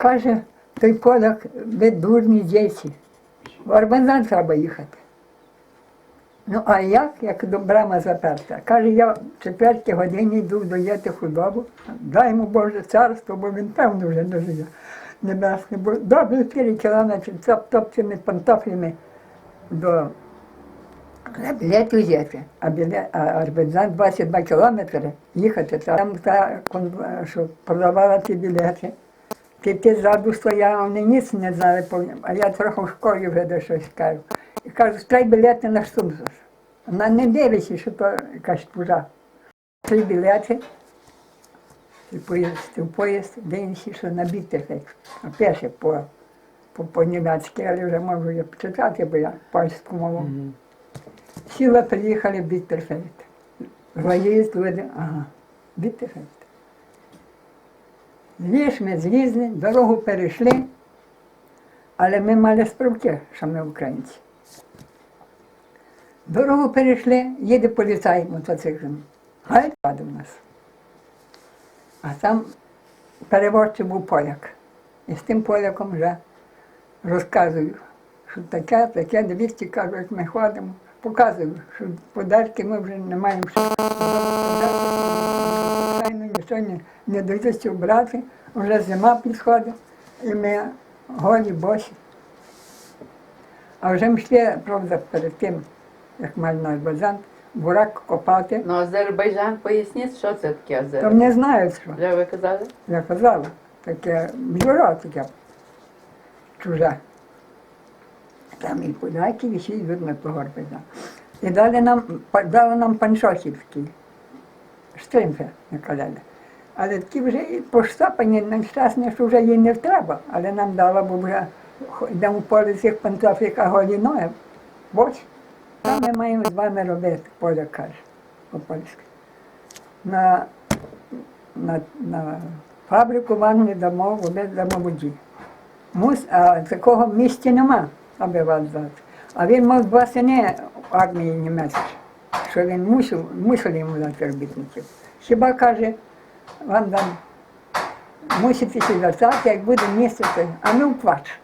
Каже, той поляк, ви дурні діти. В Арбанзан треба їхати. Ну, а як, як до брама заперта? Каже, я в четвертій годині йду доїти худобу, дай йому Боже царство, бо він певно вже не живе. Небесне, бо добре 4 кілометри топ-топцями пантофлями до але білет а білет, Арбензан 22 кілометри їхати. Там та, що продавала ті білети. Ти, ти ззаду стояв, вони ніц не знали, а я трохи в школі вже де щось кажу. І кажу, стрій білети на Штумзус. Вона не дивиться, що то якась чужа. Три білети, і поїзд, в поїзд, дивимося, що на Біттефект. А перше по, по, по німецьки, але вже можу я почитати, бо я польську мову. Сіла, приїхали в Біттефельд. Виїзд, люди, ага, Біттефельд. Звіж ми злізли, дорогу перейшли, але ми мали справки, що ми українці. Дорогу перейшли, їде поліцай мотоциклом. Гай падав нас. А там переводчик був поляк. І з тим поляком вже розказую, що таке, таке, 200 кажу, як ми ходимо. Показую, що подарки ми вже не маємо що. Нічого не, не дається брати, вже зима підходить, і ми голі босі. А вже ми йшли, правда, перед тим, як мали наш базан, бурак копати, Ну, Азербайджан, поясніть, що це таке Азербайджан? не знають, що. Вже ви казали? Я казала, таке бюро таке чуже. Там і поляки висіть, видно, погорбина. І дали нам, дали нам панчохи такі, штримфи накладали. Але такі вже і поштапані, нещасні, що вже їй не треба. Але нам дала, бо вже йдемо поле цих пантофлів, а голі ноги. Ось, там ми маємо з вами робити, поля каже, по-польськи. На на, на фабрику вам не дамо, вони дамо воді. Мус, а такого в місті нема, аби вас дати. А він мав два сини армії німецькій, що він мусив, мусив йому дати робітників. Хіба каже, вам дам, мусите вертати, як буде місце, а ми вплач.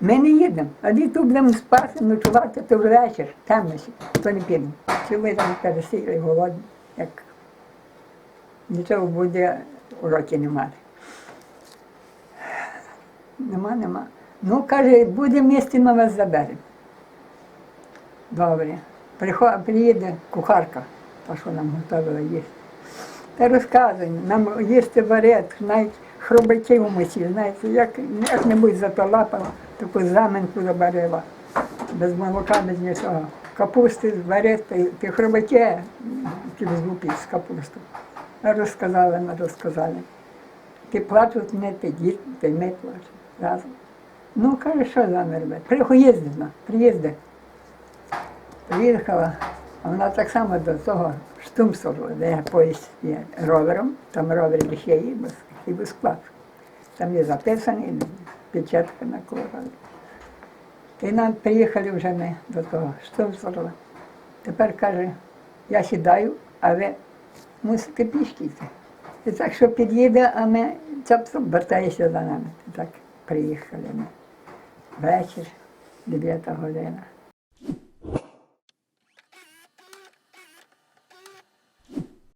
Ми не їдемо, а тут будемо спати, ночувати, то вже вечір, темно, то не підемо. Цілий там пересіли голодні, як нічого буде уроки не мати. Нема, нема. Ну, каже, буде місце, ми вас заберемо. Добре. Приїде кухарка, та що нам готувала їсти. Та розказує, нам їсти варет, навіть хробаків умисів, знаєте, як, як-небудь затолапала, таку заменку забарила, без молока, без нічого. Капусти варет, ти, хробаки, через лупі з капусту. Розказали, ми розказали. Ти плачуть не ти, діти, ти ми плачемо разом. Ну, каже, що з вами робити? Приїздила, приїзди. Приїхала, а вона так само до того штумсору, де поїзд є ровером, там ровер ще є, і склад. Там є записаний, печатка на колоралі. І нам приїхали вже ми до того штумсору. Тепер каже, я сідаю, а ви мусите пішки йти. І так, що під'їде, а ми цап вертаєшся за нами. І так приїхали ми. Вечір, 9 година.